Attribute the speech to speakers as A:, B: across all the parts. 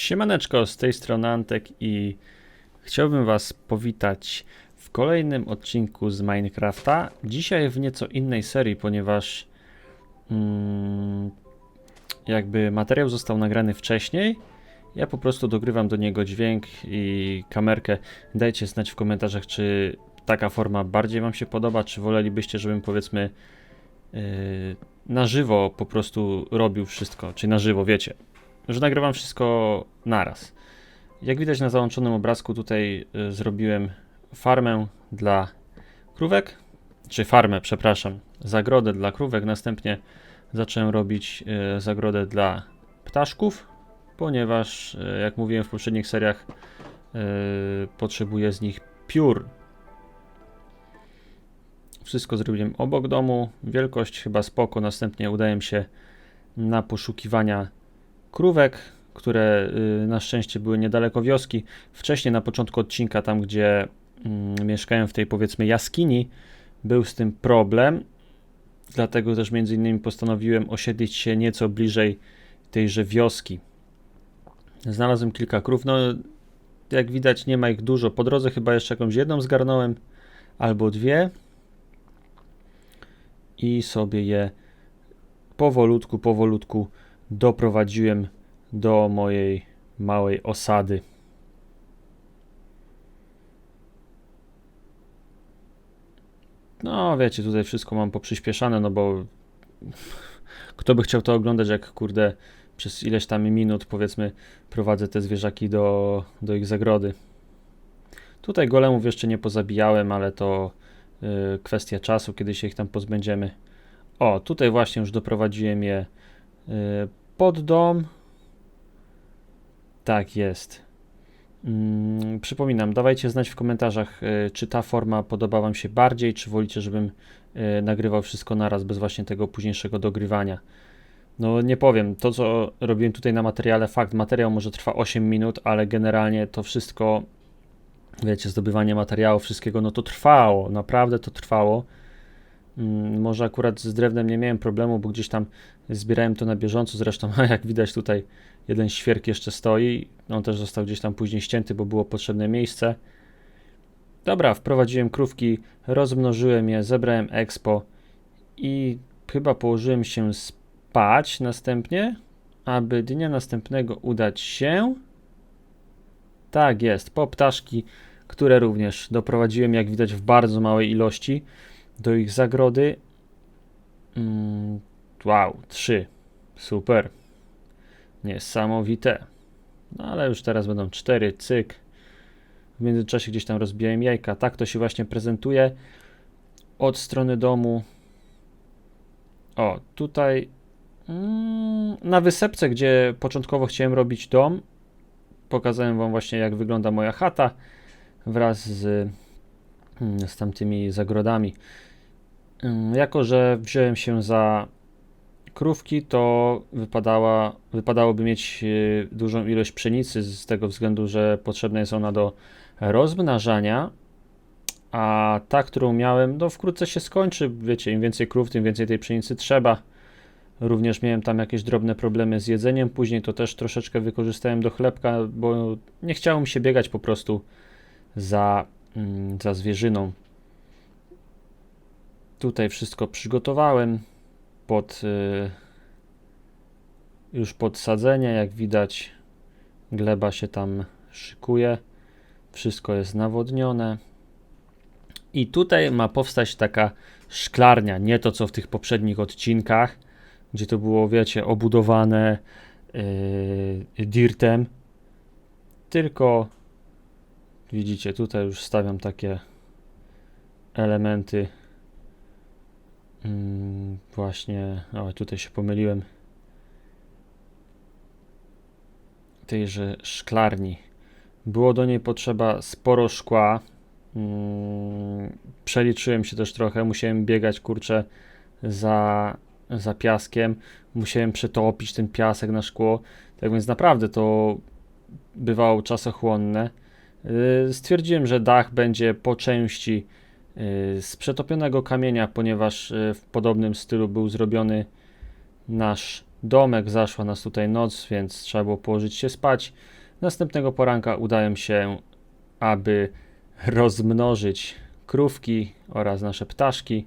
A: Siemaneczko, z tej strony Antek i chciałbym Was powitać w kolejnym odcinku z Minecrafta. Dzisiaj w nieco innej serii, ponieważ mm, jakby materiał został nagrany wcześniej. Ja po prostu dogrywam do niego dźwięk i kamerkę. Dajcie znać w komentarzach, czy taka forma bardziej Wam się podoba, czy wolelibyście, żebym powiedzmy yy, na żywo po prostu robił wszystko, czy na żywo, wiecie, że nagrywam wszystko naraz. Jak widać na załączonym obrazku, tutaj y, zrobiłem farmę dla krówek, czy farmę, przepraszam, zagrodę dla krówek. Następnie zacząłem robić y, zagrodę dla ptaszków, ponieważ, y, jak mówiłem w poprzednich seriach, potrzebuję z nich piór. Wszystko zrobiłem obok domu, wielkość chyba spoko. Następnie udałem się na poszukiwania krówek, które y, na szczęście były niedaleko wioski. Wcześniej na początku odcinka, tam gdzie mm, mieszkałem w tej powiedzmy jaskini, był z tym problem. Dlatego też między innymi postanowiłem osiedlić się nieco bliżej tejże wioski. Znalazłem kilka krów. No, jak widać, nie ma ich dużo. Po drodze chyba jeszcze jakąś jedną zgarnąłem albo dwie. I sobie je powolutku, powolutku doprowadziłem do mojej małej osady. No, wiecie, tutaj wszystko mam poprzyspieszane, no bo kto by chciał to oglądać, jak kurde przez ileś tam minut, powiedzmy, prowadzę te zwierzaki do, do ich zagrody. Tutaj golemów jeszcze nie pozabijałem, ale to y, kwestia czasu, kiedy się ich tam pozbędziemy. O, tutaj właśnie już doprowadziłem je y, pod dom. Tak jest. Mm, przypominam, dawajcie znać w komentarzach, y, czy ta forma podoba Wam się bardziej, czy wolicie, żebym y, nagrywał wszystko naraz, bez właśnie tego późniejszego dogrywania. No nie powiem, to co robiłem tutaj na materiale, fakt, materiał może trwa 8 minut, ale generalnie to wszystko, wiecie, zdobywanie materiału, wszystkiego, no to trwało, naprawdę to trwało. Mm, Może akurat z drewnem nie miałem problemu, bo gdzieś tam zbierałem to na bieżąco. Zresztą, jak widać, tutaj jeden świerk jeszcze stoi. On też został gdzieś tam później ścięty, bo było potrzebne miejsce. Dobra, wprowadziłem krówki, rozmnożyłem je, zebrałem expo i chyba położyłem się spać następnie, aby dnia następnego udać się. Tak jest, po ptaszki, które również doprowadziłem, jak widać, w bardzo małej ilości do ich zagrody. Mm, wow, trzy. Super. Niesamowite. No ale już teraz będą cztery, cyk. W międzyczasie gdzieś tam rozbijałem jajka. Tak to się właśnie prezentuje od strony domu. O, tutaj mm, na wysepce, gdzie początkowo chciałem robić dom, pokazałem wam właśnie jak wygląda moja chata wraz z, z tamtymi zagrodami. Ym, Jako, że wziąłem się za krówki, to wypadała, wypadałoby mieć y, dużą ilość pszenicy z tego względu, że potrzebna jest ona do rozmnażania, a ta, którą miałem, no wkrótce się skończy. Wiecie, im więcej krów, tym więcej tej pszenicy trzeba. Również miałem tam jakieś drobne problemy z jedzeniem. Później to też troszeczkę wykorzystałem do chlebka, bo nie chciało mi się biegać po prostu za, mm, za zwierzyną. Tutaj wszystko przygotowałem pod y, już pod sadzenie, jak widać gleba się tam szykuje. Wszystko jest nawodnione. I tutaj ma powstać taka szklarnia, nie to co w tych poprzednich odcinkach, gdzie to było, wiecie, obudowane yy, dirtem, tylko widzicie, tutaj już stawiam takie elementy Mm, właśnie, o tutaj się pomyliłem. Tejże szklarni. Było do niej potrzeba sporo szkła. Mm, przeliczyłem się też trochę, musiałem biegać kurczę za, za piaskiem. Musiałem przetopić ten piasek na szkło. Tak więc naprawdę to bywało czasochłonne. Yy, Stwierdziłem, że dach będzie po części y, z przetopionego kamienia, ponieważ y, w podobnym stylu był zrobiony nasz domek, zaszła nas tutaj noc, więc trzeba było położyć się spać. Następnego poranka udałem się, aby rozmnożyć krówki oraz nasze ptaszki.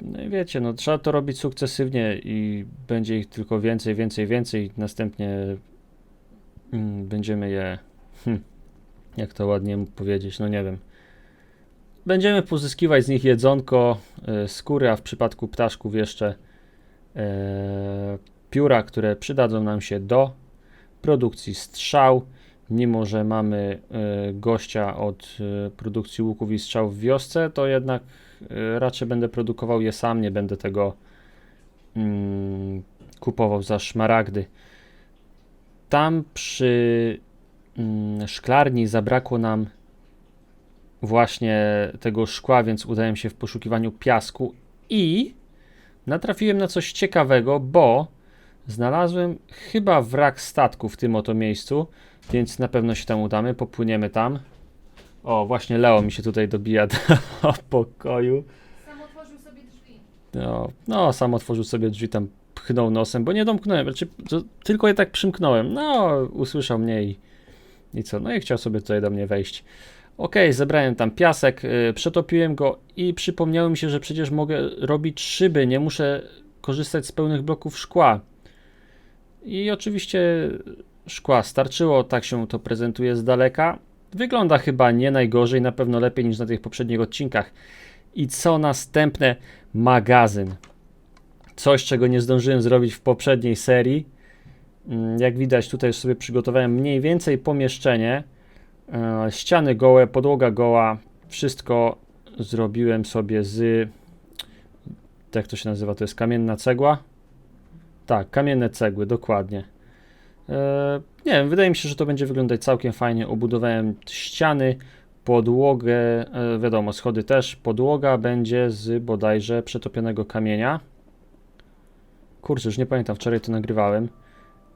A: No i wiecie, no trzeba to robić sukcesywnie i będzie ich tylko więcej, więcej, więcej. Następnie mm, będziemy je, hm, jak to ładnie powiedzieć, no nie wiem. Będziemy pozyskiwać z nich jedzonko, e, skóry, a w przypadku ptaszków jeszcze e, pióra, które przydadzą nam się do produkcji strzał. Mimo, że mamy e, gościa od produkcji łuków i strzał w wiosce, to jednak raczej będę produkował je sam, nie będę tego mm, kupował za szmaragdy. Tam przy szklarni zabrakło nam właśnie tego szkła, więc udałem się w poszukiwaniu piasku i natrafiłem na coś ciekawego, bo znalazłem chyba wrak statku w tym oto miejscu, więc na pewno się tam udamy, popłyniemy tam. O, właśnie Leo mi się tutaj dobija do pokoju.
B: Sam otworzył sobie drzwi.
A: No, no, sam otworzył sobie drzwi, tam pchnął nosem, bo nie domknąłem, znaczy, to tylko je tak przymknąłem. No, usłyszał mnie i, i co? No i chciał sobie tutaj do mnie wejść. Okej, zebrałem tam piasek, y, przetopiłem go i przypomniało mi się, że przecież mogę robić szyby, nie muszę korzystać z pełnych bloków szkła. I oczywiście szkła starczyło, tak się to prezentuje z daleka. Wygląda chyba nie najgorzej, na pewno lepiej niż na tych poprzednich odcinkach. I co następne? Magazyn. Coś, czego nie zdążyłem zrobić w poprzedniej serii. Mm, Jak widać, tutaj już sobie przygotowałem mniej więcej pomieszczenie. E, Ściany gołe, podłoga goła. Wszystko zrobiłem sobie z. Jak to się nazywa? To jest kamienna cegła? Tak, kamienne cegły, dokładnie. E, nie wiem, wydaje mi się, że to będzie wyglądać całkiem fajnie. Obudowałem ściany, podłogę, e, wiadomo, schody też. Podłoga będzie z bodajże przetopionego kamienia. Kurczę, już nie pamiętam, wczoraj to nagrywałem.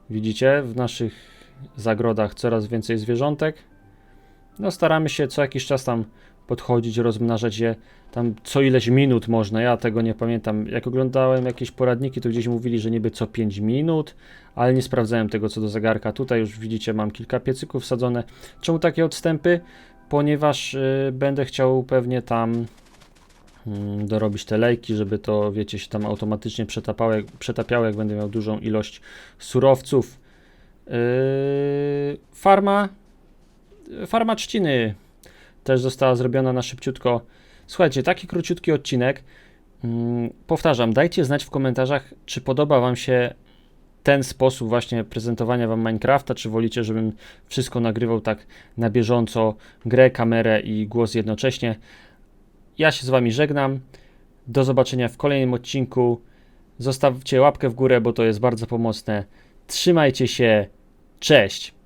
A: Widzicie, w naszych zagrodach coraz więcej zwierzątek. No, staramy się co jakiś czas tam podchodzić, rozmnażać je tam co ileś minut można. Ja tego nie pamiętam. Jak oglądałem jakieś poradniki, to gdzieś mówili, że niby co 5 minut, ale nie sprawdzałem tego co do zegarka. Tutaj już widzicie, mam kilka piecyków wsadzone. Czemu takie odstępy? Ponieważ y, będę chciał pewnie tam dorobić te lejki, żeby to, wiecie, się tam automatycznie przetapało, jak, przetapiało, jak będę miał dużą ilość surowców. Yy, farma, farma trzciny też została zrobiona na szybciutko. Słuchajcie, taki króciutki odcinek. Mm, powtarzam, dajcie znać w komentarzach, czy podoba Wam się ten sposób właśnie prezentowania Wam Minecrafta, czy wolicie, żebym wszystko nagrywał tak na bieżąco, grę, kamerę i głos jednocześnie. Ja się z Wami żegnam. Do zobaczenia w kolejnym odcinku. Zostawcie łapkę w górę, bo to jest bardzo pomocne. Trzymajcie się. Cześć!